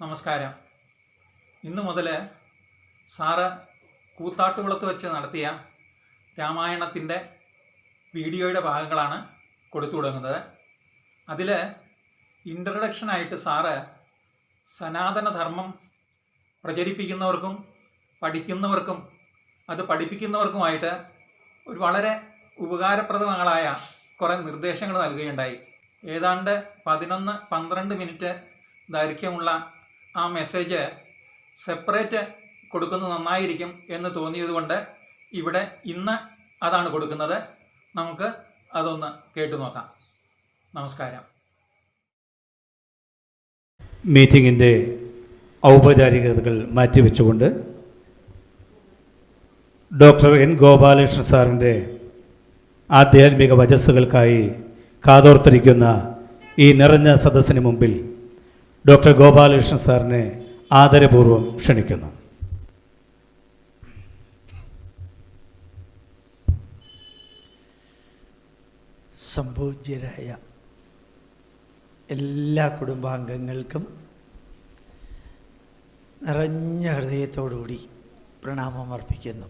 നമസ്കാരം. ഇന്നു മുതൽ സാറ് കൂത്താട്ടുകുളത്ത് വെച്ച് നടത്തിയ രാമായണത്തിന്റെ വീഡിയോയുടെ ഭാഗങ്ങളാണ് കൊടുത്തു തുടങ്ങുന്നത് അതിൽ ഇൻട്രഡക്ഷനായിട്ട് സാറ് സനാതനധർമ്മം പ്രചരിപ്പിക്കുന്നവർക്കും പഠിക്കുന്നവർക്കും അത് പഠിപ്പിക്കുന്നവർക്കുമായിട്ട് ഒരു വളരെ ഉപകാരപ്രദങ്ങളായ കുറേ നിർദ്ദേശങ്ങൾ നൽകുകയുണ്ടായി. ഏതാണ്ട് പതിനൊന്ന് പന്ത്രണ്ട് മിനിറ്റ് ദൈർഘ്യമുള്ള ആ മെസ്സേജ് സെപ്പറേറ്റ് കൊടുക്കുന്നത് നന്നായിരിക്കും എന്ന് തോന്നിയതുകൊണ്ട് ഇവിടെ ഇന്ന് അതാണ് കൊടുക്കുന്നത്. നമുക്ക് അതൊന്ന് കേട്ടു നോക്കാം. നമസ്കാരം. മീറ്റിങ്ങിന്റെ ഔപചാരികതകൾ മാറ്റിവെച്ചുകൊണ്ട് ഡോക്ടർ എൻ ഗോപാലകൃഷ്ണൻ സാറിന്റെ ആധ്യാത്മിക വചസ്സുകൾക്കായി കാതോർത്തിരിക്കുന്ന ഈ നിറഞ്ഞ സദസ്സിന് മുമ്പിൽ ഡോക്ടർ ഗോപാലകൃഷ്ണൻ സാറിനെ ആദരപൂർവം ക്ഷണിക്കുന്നു. സംപൂജ്യരായ എല്ലാ കുടുംബാംഗങ്ങൾക്കും നിറഞ്ഞ ഹൃദയത്തോടുകൂടി പ്രണാമം അർപ്പിക്കുന്നു.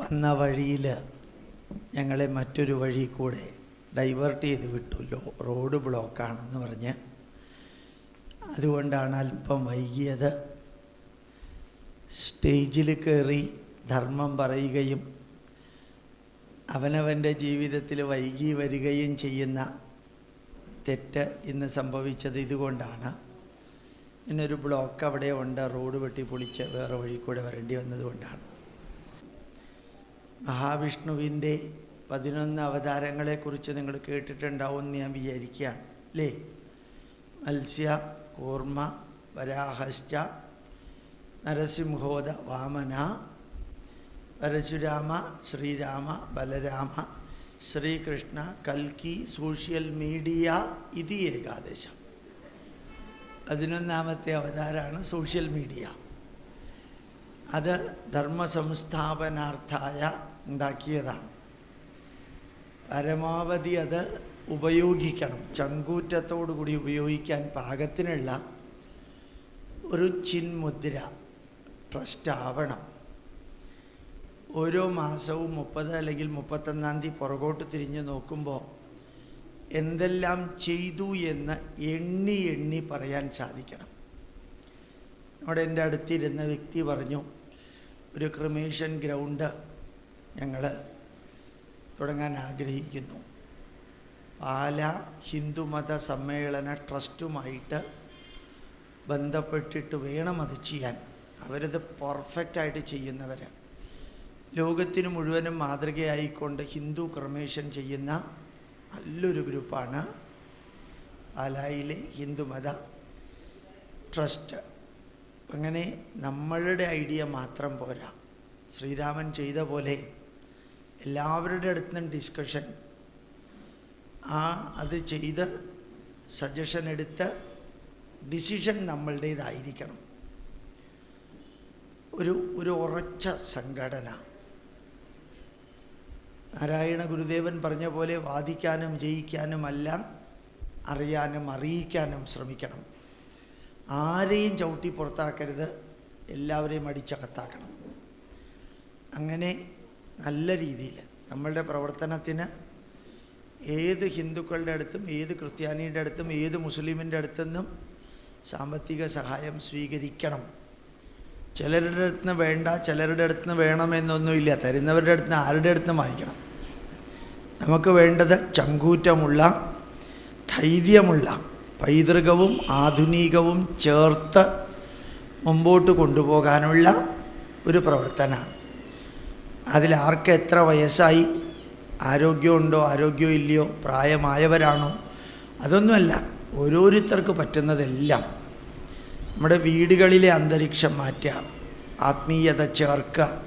വന്ന വഴിയിൽ ഞങ്ങളെ മറ്റൊരു വഴി കൂടെ ഡൈവേർട്ട് ചെയ്ത് വിട്ടു ലോ റോഡ് ബ്ലോക്കാണെന്ന് പറഞ്ഞ്. അതുകൊണ്ടാണ് അല്പം വൈകിയത്. സ്റ്റേജിൽ കയറി ധർമ്മം പറയുകയും അവനവന്റെ ജീവിതത്തിൽ വൈകി വരികയും ചെയ്യുന്ന തെറ്റ് ഇന്ന് സംഭവിച്ചത് ഇതുകൊണ്ടാണ്. ഇന്നൊരു ബ്ലോക്ക് അവിടെ ഉണ്ട്. റോഡ് വെട്ടി പൊളിച്ച് വേറെ വഴി കൂടെ വരേണ്ടി വന്നതുകൊണ്ടാണ് മഹാവിഷ്ണുവിന്റെ പതിനൊന്ന് അവതാരങ്ങളെക്കുറിച്ച് നിങ്ങൾ കേട്ടിട്ടുണ്ടാവും എന്ന് ഞാൻ വിചാരിക്കുകയാണ്. അല്ലേ മത്സ്യ കൂർമ്മ വരാഹശ്ച നരസിംഹോദ വാമന പരശുരാമ ശ്രീരാമ ബലരാമ ശ്രീകൃഷ്ണ കൽക്കി സോഷ്യൽ മീഡിയ ഇത് ഏകാദശം. പതിനൊന്നാമത്തെ അവതാരമാണ് സോഷ്യൽ മീഡിയ. അത് ധർമ്മ സംസ്ഥാപനാർത്ഥായ ഉണ്ടാക്കിയതാണ്. പരമാവധി അത് ഉപയോഗിക്കണം. ചങ്കൂറ്റത്തോടു കൂടി ഉപയോഗിക്കാൻ പാകത്തിനുള്ള ഒരു ചിന്മുദ്ര ട്രസ്റ്റ് ആവണം ഓരോ മാസവും മുപ്പത് അല്ലെങ്കിൽ മുപ്പത്തൊന്നാം തീയതി പുറകോട്ട് തിരിഞ്ഞ് നോക്കുമ്പോൾ എന്തെല്ലാം ചെയ്തു എന്ന് എണ്ണി എണ്ണി പറയാൻ സാധിക്കണം. അവിടെ എന്റെ അടുത്തിരുന്ന വ്യക്തി പറഞ്ഞു ഒരു ക്രിമേഷൻ ഗ്രൗണ്ട് ഞങ്ങൾ തുടങ്ങാൻ ആഗ്രഹിക്കുന്നു. പാല ഹിന്ദുമത സമ്മേളന ട്രസ്റ്റുമായിട്ട് ബന്ധപ്പെട്ടിട്ട് വേണം അത് ചെയ്യാൻ. അവരത് പെർഫെക്റ്റായിട്ട് ചെയ്യുന്നവർ ലോകത്തിന് മുഴുവനും മാതൃകയായിക്കൊണ്ട് ഹിന്ദു ക്രമേഷൻ ചെയ്യുന്ന നല്ലൊരു ഗ്രൂപ്പാണ് പാലായിലെ ഹിന്ദുമത ട്രസ്റ്റ്. അങ്ങനെ നമ്മളുടെ ഐഡിയ മാത്രം പോരാ. ശ്രീരാമൻ ചെയ്ത പോലെ എല്ലാവരുടെ അടുത്ത് ഡിസ്കഷൻ ആ അത് ചെയ്ത് സജഷൻ എടുത്ത് ഡിസിഷൻ നമ്മളുടേതായിരിക്കണം. ഒരു ഒരു ഉറച്ച സംഘടന. നാരായണ ഗുരുദേവൻ പറഞ്ഞ പോലെ വാദിക്കാനും ജയിക്കാനുമല്ല അറിയാനും അറിയിക്കാനും ശ്രമിക്കണം. ആരെയും ചവിട്ടി പുറത്താക്കരുത്. എല്ലാവരെയും അടിച്ചകത്താക്കണം. അങ്ങനെ നല്ല രീതിയിൽ നമ്മളുടെ പ്രവർത്തനത്തിന് ഏത് ഹിന്ദുക്കളുടെ അടുത്തും ഏത് ക്രിസ്ത്യാനിയുടെ അടുത്തും ഏത് മുസ്ലിമിന്റെ അടുത്തുനിന്നും സാമ്പത്തിക സഹായം സ്വീകരിക്കണം. ചിലരുടെ അടുത്ത് വേണ്ട ചിലരുടെ അടുത്ത് നിന്ന് വേണമെന്നൊന്നുമില്ല. തരുന്നവരുടെ അടുത്ത് ആരുടെ അടുത്ത് വാങ്ങിക്കണം? നമുക്ക് വേണ്ടത് ചങ്കൂറ്റമുള്ള ധൈര്യമുള്ള പൈതൃകവും ആധുനികവും ചേർത്ത് മുമ്പോട്ട് കൊണ്ടുപോകാനുള്ള ഒരു പ്രവർത്തനമാണ്. അതിൽ ആർക്ക് എത്ര വയസ്സായി? ആരോഗ്യമുണ്ടോ ആരോഗ്യം ഇല്ലയോ പ്രായമായവരാണോ? അതൊന്നുമല്ല ഓരോരുത്തർക്ക് പറ്റുന്നതെല്ലാം. നമ്മുടെ വീടുകളിലെ അന്തരീക്ഷം മാറ്റുക ആത്മീയത ചേർക്കുക.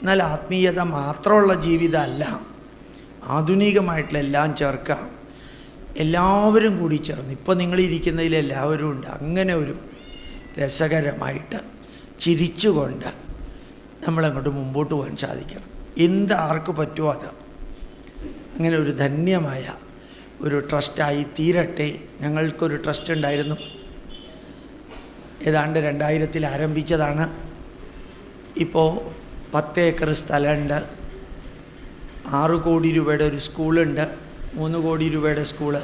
എന്നാൽ ആത്മീയത മാത്രമുള്ള ജീവിതമല്ല ആധുനികമായിട്ടുള്ള എല്ലാം ചേർക്കുക. എല്ലാവരും കൂടി ചേർന്ന് ഇപ്പോൾ നിങ്ങളിരിക്കുന്നതിൽ എല്ലാവരും ഉണ്ട്. അങ്ങനെ ഒരു രസകരമായിട്ട് ചിരിച്ചുകൊണ്ട് നമ്മളങ്ങോട്ട് മുമ്പോട്ട് പോകാൻ സാധിക്കണം എന്ത് ആർക്ക് പറ്റുമോ അത്. അങ്ങനെ ഒരു ധന്യമായ ഒരു ട്രസ്റ്റായി തീരട്ടെ. ഞങ്ങൾക്കൊരു ട്രസ്റ്റ് ഉണ്ടായിരുന്നു. ഏതാണ്ട് രണ്ടായിരത്തിൽ ആരംഭിച്ചതാണ്. ഇപ്പോൾ പത്ത് ഏക്കർ സ്ഥലമുണ്ട്. ആറ് കോടി രൂപയുടെ ഒരു സ്കൂളുണ്ട്. മൂന്ന് കോടി രൂപയുടെ സ്കൂൾ.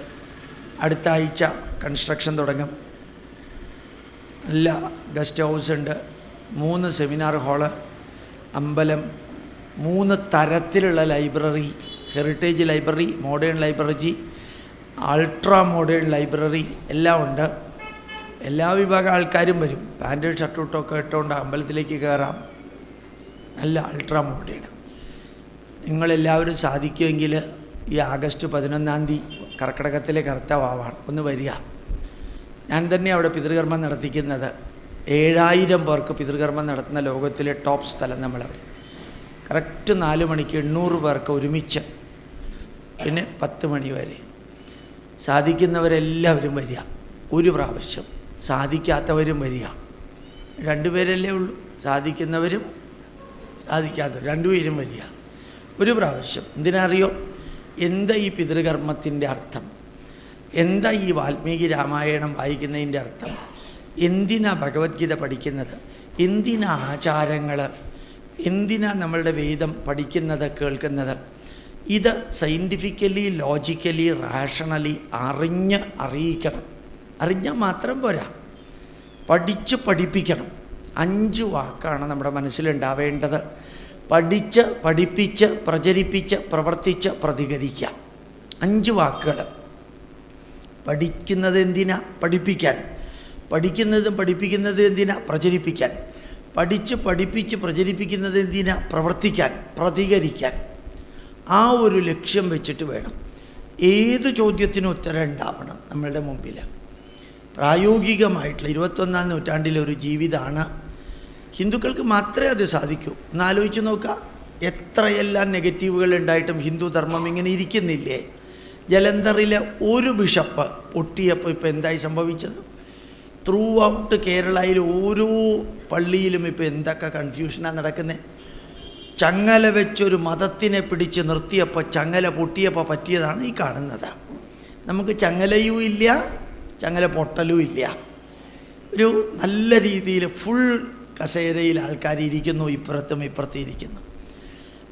അടുത്ത ആഴ്ച കൺസ്ട്രക്ഷൻ തുടങ്ങും. നല്ല ഗസ്റ്റ് ഹൗസ് ഉണ്ട്. മൂന്ന് സെമിനാർ ഹാൾ അമ്പലം മൂന്ന് തരത്തിലുള്ള library heritage library modern library ultra modern library എല്ലാം ഉണ്ട്. എല്ലാ വിഭാഗം ആൾക്കാരും വരും. പാന്റ് ഷർട്ട് ഇട്ടൊക്കെ ഇട്ടുകൊണ്ട് അമ്പലത്തിലേക്ക് കയറാം നല്ല അൾട്രാ മോഡേൺ നിങ്ങളെല്ലാവരും സാധിക്കുമെങ്കിൽ ഈ ആഗസ്റ്റ് പതിനൊന്നാം തീയതി കർക്കിടകത്തിലെ കറുത്ത വാവാണ്. ഒന്ന് വരിക. ഞാൻ തന്നെ അവിടെ പിതൃകർമ്മം നടത്തിക്കുന്നത്. ഏഴായിരം പേർക്ക് പിതൃകർമ്മം നടത്തുന്ന ലോകത്തിലെ ടോപ്പ് സ്ഥലം നമ്മളവിടെ. കറക്റ്റ് നാല് മണിക്ക് എണ്ണൂറ് പേർക്ക് ഒരുമിച്ച്. പിന്നെ പത്ത് മണി വരെ. സാധിക്കുന്നവരെല്ലാവരും വരിക. ഒരു പ്രാവശ്യം. സാധിക്കാത്തവരും വരിക. രണ്ടുപേരല്ലേ ഉള്ളൂ. സാധിക്കുന്നവരും സാധിക്കാത്തവരും. രണ്ടുപേരും വരിക. ഒരു പ്രാവശ്യം. എന്തിനറിയോ? എന്താ ഈ പിതൃകർമ്മത്തിന്റെ അർത്ഥം? എന്താ ഈ വാൽമീകി രാമായണം വായിക്കുന്നതിന്റെ അർത്ഥം? എന്തിനാ ഭഗവത്ഗീത പഠിക്കുന്നത്? എന്തിനാ ആചാരങ്ങൾ എന്തിനാ നമ്മളുടെ വേദം പഠിക്കുന്നത് കേൾക്കുന്നത്? ഇത് സയന്റിഫിക്കലി ലോജിക്കലി റാഷണലി അറിഞ്ഞ് അറിയിക്കണം. അറിഞ്ഞാൽ മാത്രം പോരാ. പഠിച്ച് പഠിപ്പിക്കണം. അഞ്ച് വാക്കാണ് നമ്മുടെ മനസ്സിലുണ്ടാവേണ്ടത്. പഠിച്ച് പഠിപ്പിച്ച് പ്രചരിപ്പിച്ച് പ്രവർത്തിച്ച് പ്രതികരിക്കുക. അഞ്ച് വാക്കുകൾ പഠിക്കുന്നത് എന്തിനാ? പഠിപ്പിക്കാൻ. പഠിക്കുന്നതും പഠിപ്പിക്കുന്നത് എന്തിനാ? പ്രചരിപ്പിക്കാൻ. പഠിച്ച് പഠിപ്പിച്ച് പ്രചരിപ്പിക്കുന്നത് എന്തിനാ? പ്രവർത്തിക്കാൻ പ്രതികരിക്കാൻ. ആ ഒരു ലക്ഷ്യം വെച്ചിട്ട് വേണം. ഏത് ചോദ്യത്തിനും ഉത്തരം ഉണ്ടാവണം നമ്മളുടെ മുമ്പിൽ പ്രായോഗികമായിട്ടുള്ള ഇരുപത്തൊന്നാം നൂറ്റാണ്ടിലെ ഒരു ജീവിതമാണ് ഹിന്ദുക്കൾക്ക് മാത്രമേ അത് സാധിക്കൂ. ഒന്ന് ആലോചിച്ച് നോക്കുക എത്രയെല്ലാം നെഗറ്റീവുകൾ ഉണ്ടായിട്ടും ഹിന്ദു ധർമ്മം ഇങ്ങനെ ഇരിക്കുന്നില്ലേ? ജലന്ധറിലെ ഒരു ബിഷപ്പ് പൊട്ടിയപ്പോൾ ഇപ്പോൾ എന്തായി സംഭവിച്ചത്? ത്രൂ ഔട്ട് കേരളയിൽ ഓരോ പള്ളിയിലും ഇപ്പോൾ എന്തൊക്കെ കൺഫ്യൂഷനാണ് നടക്കുന്നത് ചങ്ങല വെച്ചൊരു മതത്തിനെ പിടിച്ച് നിർത്തിയപ്പോൾ ചങ്ങല പൊട്ടിയപ്പോൾ പറ്റിയതാണ് ഈ കാണുന്നത്. നമുക്ക് ചങ്ങലയും ഇല്ല ചങ്ങല പൊട്ടലും ഇല്ല. ഒരു നല്ല രീതിയിൽ ഫുൾ കസേരയിൽ ആൾക്കാർ ഇരിക്കുന്നു ഇപ്പുറത്തും ഇപ്പുറത്തും ഇരിക്കുന്നു.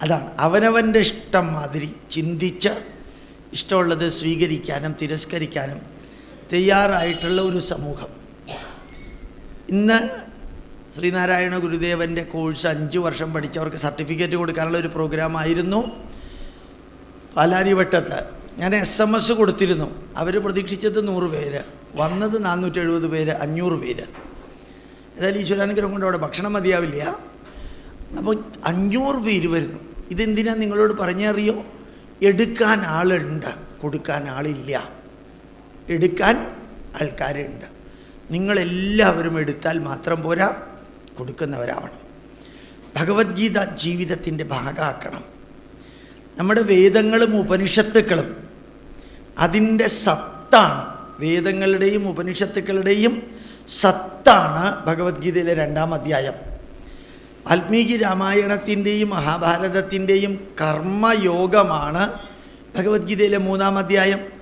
അതാണ് അവനവന്റെ ഇഷ്ടം മാതിരി ചിന്തിച്ച് ഇഷ്ടമുള്ളത് സ്വീകരിക്കാനും തിരസ്കരിക്കാനും തയ്യാറായിട്ടുള്ള ഒരു സമൂഹം. ഇന്ന് ശ്രീനാരായണ ഗുരുദേവന്റെ കോഴ്സ് അഞ്ച് വർഷം പഠിച്ചവർക്ക് സർട്ടിഫിക്കറ്റ് കൊടുക്കാനുള്ള ഒരു പ്രോഗ്രാമായിരുന്നു. പാലാരിവട്ടത്ത് ഞാൻ എസ് എം എസ് കൊടുത്തിരുന്നു. അവർ പ്രതീക്ഷിച്ചത് നൂറ് പേര്. വന്നത് നാനൂറ്റി എഴുപത് പേര് അഞ്ഞൂറ് പേര്. ഏതായാലും ഈശ്വരാനുഗ്രഹം കൊണ്ട് അവിടെ ഭക്ഷണം മതിയാവില്ല. അപ്പോൾ അഞ്ഞൂറ് പേര് വരുന്നു. ഇതെന്തിനാ നിങ്ങളോട് പറഞ്ഞറിയോ? എടുക്കാൻ ആളുണ്ട് കൊടുക്കാൻ ആളില്ല. എടുക്കാൻ ആൾക്കാരുണ്ട്. നിങ്ങളെല്ലാവരും എടുത്താൽ മാത്രം പോരാ കൊടുക്കുന്നവരാവണം. ഭഗവത്ഗീത ജീവിതത്തിന്റെ ഭാഗമാക്കണം. നമ്മുടെ വേദങ്ങളും ഉപനിഷത്തുക്കളും അതിന്റെ സത്താണ്. വേദങ്ങളുടെയും ഉപനിഷത്തുക്കളുടെയും സത്താണ് ഭഗവത്ഗീതയിലെ രണ്ടാം അധ്യായം. വാൽമീകി രാമായണത്തിന്റെയും മഹാഭാരതത്തിന്റെയും കർമ്മയോഗമാണ് ഭഗവത്ഗീതയിലെ മൂന്നാം അധ്യായം.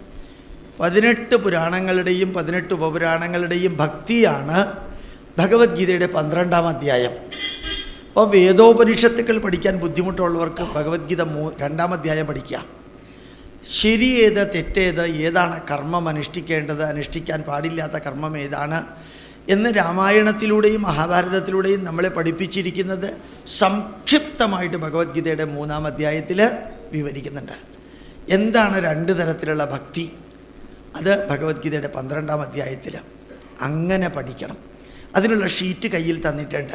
പതിനെട്ട് പുരാണങ്ങളുടെയും പതിനെട്ട് ഉപപുരാണങ്ങളുടെയും ഭക്തിയാണ് ഭഗവത്ഗീതയുടെ പന്ത്രണ്ടാം അധ്യായം. അപ്പോൾ വേദോപനിഷത്തുക്കൾ പഠിക്കാൻ ബുദ്ധിമുട്ടുള്ളവർക്ക് ഭഗവത്ഗീത മൂ രണ്ടാം അധ്യായം പഠിക്കാം. ശരി ഏത് തെറ്റേത് ഏതാണ് കർമ്മം അനുഷ്ഠിക്കേണ്ടത് അനുഷ്ഠിക്കാൻ പാടില്ലാത്ത കർമ്മം ഏതാണ് എന്ന് രാമായണത്തിലൂടെയും മഹാഭാരതത്തിലൂടെയും നമ്മളെ പഠിപ്പിച്ചിരിക്കുന്നത് സംക്ഷിപ്തമായിട്ട് ഭഗവത്ഗീതയുടെ മൂന്നാം അധ്യായത്തിൽ വിവരിക്കുന്നുണ്ട്. എന്താണ് രണ്ട് തരത്തിലുള്ള ഭക്തി? അത് ഭഗവത്ഗീതയുടെ പന്ത്രണ്ടാം അധ്യായത്തിൽ അങ്ങനെ പഠിക്കണം. അതിനുള്ള ഷീറ്റ് കയ്യിൽ തന്നിട്ടുണ്ട്.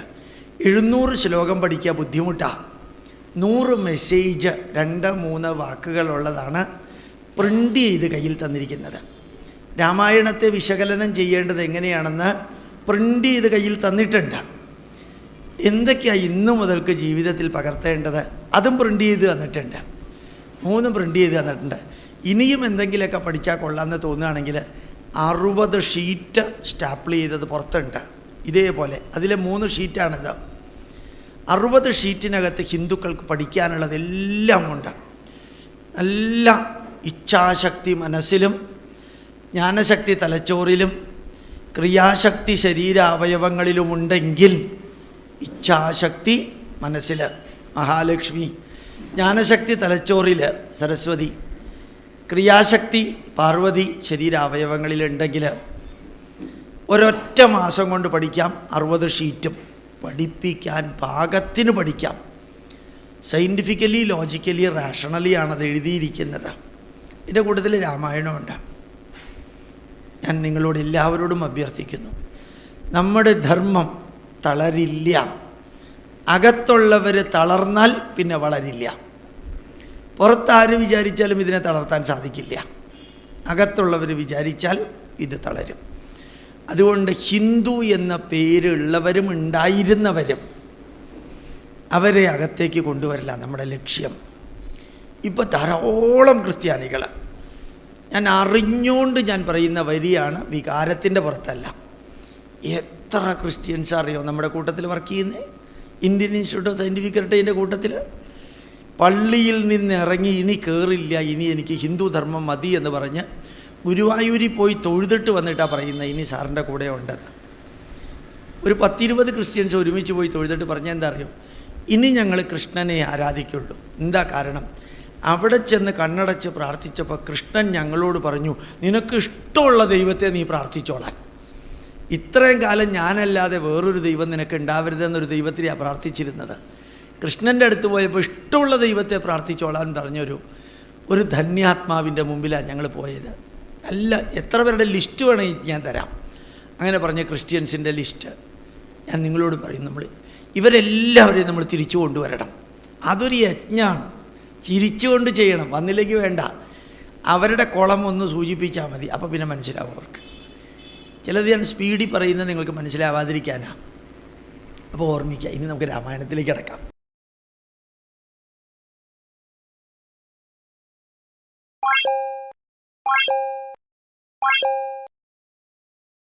എഴുന്നൂറ് ശ്ലോകം പഠിക്കുക ബുദ്ധിമുട്ടാണ് നൂറ് മെസ്സേജ് രണ്ട് മൂന്ന് വാക്കുകളുള്ളതാണ് പ്രിന്റ് ചെയ്ത് കയ്യിൽ തന്നിരിക്കുന്നത്. രാമായണത്തെ വിശകലനം ചെയ്യേണ്ടത് എങ്ങനെയാണെന്ന് പ്രിന്റ് ചെയ്ത് കയ്യിൽ തന്നിട്ടുണ്ട്. എന്തൊക്കെയാണ് ഇന്നു മുതൽക്ക് ജീവിതത്തിൽ പകർത്തേണ്ടത്? അതും പ്രിന്റ് ചെയ്ത് തന്നിട്ടുണ്ട്. മൂന്നും പ്രിന്റ് ചെയ്ത് തന്നിട്ടുണ്ട്. ഇനിയും എന്തെങ്കിലുമൊക്കെ പഠിച്ചാൽ കൊള്ളാമെന്ന് തോന്നുകയാണെങ്കിൽ അറുപത് ഷീറ്റ് സ്റ്റാപ്പിൾ ചെയ്തത് പുറത്തുണ്ട്. ഇതേപോലെ. അതിലെ മൂന്ന് ഷീറ്റാണിത്. അറുപത് ഷീറ്റിനകത്ത് ഹിന്ദുക്കൾക്ക് പഠിക്കാനുള്ളതെല്ലാം ഉണ്ട്. നല്ല ഇച്ഛാശക്തി മനസ്സിലും ജ്ഞാനശക്തി തലച്ചോറിലും ക്രിയാശക്തി ശരീരാവയവങ്ങളിലുമുണ്ടെങ്കിൽ ഇച്ഛാശക്തി മനസ്സിൽ മഹാലക്ഷ്മി. ജ്ഞാനശക്തി തലച്ചോറിൽ സരസ്വതി. ക്രിയാശക്തി പാർവതി ശരീര ശരീരാവയവങ്ങളിലുണ്ടെങ്കിൽ ഒരൊറ്റ മാസം കൊണ്ട് പഠിക്കാം. അറുപത് ഷീറ്റും പഠിപ്പിക്കാൻ പാകത്തിന് പഠിക്കാം. സയന്റിഫിക്കലി ലോജിക്കലി റാഷണലി ആണത് എഴുതിയിരിക്കുന്നത്. ഇതിന്റെ കൂട്ടത്തിൽ രാമായണമുണ്ട്. ഞാൻ നിങ്ങളോട് എല്ലാവരോടും അഭ്യർത്ഥിക്കുന്നു. നമ്മുടെ ധർമ്മം തളരില്ല. അകത്തുള്ളവർ തളർന്നാൽ പിന്നെ വളരില്ല. പുറത്താര് വിചാരിച്ചാലും ഇതിനെ തളർത്താൻ സാധിക്കില്ല. അകത്തുള്ളവർ വിചാരിച്ചാൽ ഇത് തളരും. അതുകൊണ്ട് ഹിന്ദു എന്ന പേരുള്ളവരും ഉണ്ടായിരുന്നവരും അവരെ അകത്തേക്ക് കൊണ്ടുവരില്ല നമ്മുടെ ലക്ഷ്യം. ഇപ്പോൾ ധാരാളം ക്രിസ്ത്യാനികൾ ഞാൻ അറിഞ്ഞുകൊണ്ട് ഞാൻ പറയുന്ന വരിയാണ് വികാരത്തിന്റെ പുറത്തല്ല. എത്ര ക്രിസ്ത്യൻസ് അറിയോ നമ്മുടെ കൂട്ടത്തിൽ വർക്ക് ചെയ്യുന്നത് ഇന്ത്യൻ ഇൻസ്റ്റിറ്റ്യൂട്ട് ഓഫ് സയന്റിഫിക് ഹെറിറ്റേജിന്റെ കൂട്ടത്തിൽ പള്ളിയിൽ നിന്ന് ഇറങ്ങി ഇനി കയറില്ല ഇനി എനിക്ക് ഹിന്ദു ധർമ്മം മതി എന്ന് പറഞ്ഞ് ഗുരുവായൂരിൽ പോയി തൊഴുതിട്ട് വന്നിട്ടാണ് പറയുന്നത് ഇനി സാറിന്റെ കൂടെ ഉണ്ടെന്ന്. ഒരു പത്തിരുപത് ക്രിസ്ത്യൻസ് ഒരുമിച്ച് പോയി തൊഴുതിട്ട് പറഞ്ഞാൽ എന്താ അറിയോ? ഇനി ഞങ്ങൾ കൃഷ്ണനെ ആരാധിക്കുള്ളൂ. എന്താ കാരണം? അവിടെ ചെന്ന് കണ്ണടച്ച് പ്രാർത്ഥിച്ചപ്പോൾ കൃഷ്ണൻ ഞങ്ങളോട് പറഞ്ഞു നിനക്ക് ഇഷ്ടമുള്ള ദൈവത്തെ നീ പ്രാർത്ഥിച്ചോളാൻ. ഇത്രയും കാലം ഞാനല്ലാതെ വേറൊരു ദൈവം നിനക്ക് ഉണ്ടാവരുതെന്നൊരു ദൈവത്തിനെയാണ് പ്രാർത്ഥിച്ചിരുന്നത്. കൃഷ്ണന്റെ അടുത്ത് പോയപ്പോൾ ഇഷ്ടമുള്ള ദൈവത്തെ പ്രാർത്ഥിച്ചോളാൻ പറഞ്ഞൊരു ഒരു ധന്യാത്മാവിന്റെ മുമ്പിലാണ് ഞങ്ങൾ പോയത്. നല്ല എത്ര പേരുടെ ലിസ്റ്റ് വേണമെങ്കിൽ ഞാൻ തരാം. അങ്ങനെ പറഞ്ഞ ക്രിസ്ത്യൻസിന്റെ ലിസ്റ്റ്. ഞാൻ നിങ്ങളോട് പറയും നമ്മൾ ഇവരെല്ലാവരെയും നമ്മൾ തിരിച്ചു കൊണ്ടുവരണം. അതൊരു യജ്ഞമാണ് ചിരിച്ചുകൊണ്ട് ചെയ്യണം. വന്നില്ലെങ്കിൽ വേണ്ട. അവരുടെ കുളം ഒന്ന് സൂചിപ്പിച്ചാൽ മതി. അപ്പോൾ പിന്നെ മനസ്സിലാവും അവർക്ക്. ചിലത് ഞാൻ സ്പീഡിൽ പറയുന്നത് നിങ്ങൾക്ക് മനസ്സിലാവാതിരിക്കാനാണ് അപ്പോൾ ഓർമ്മിക്കുക ഇനി നമുക്ക് രാമായണത്തിലേക്ക് കിടക്കാം.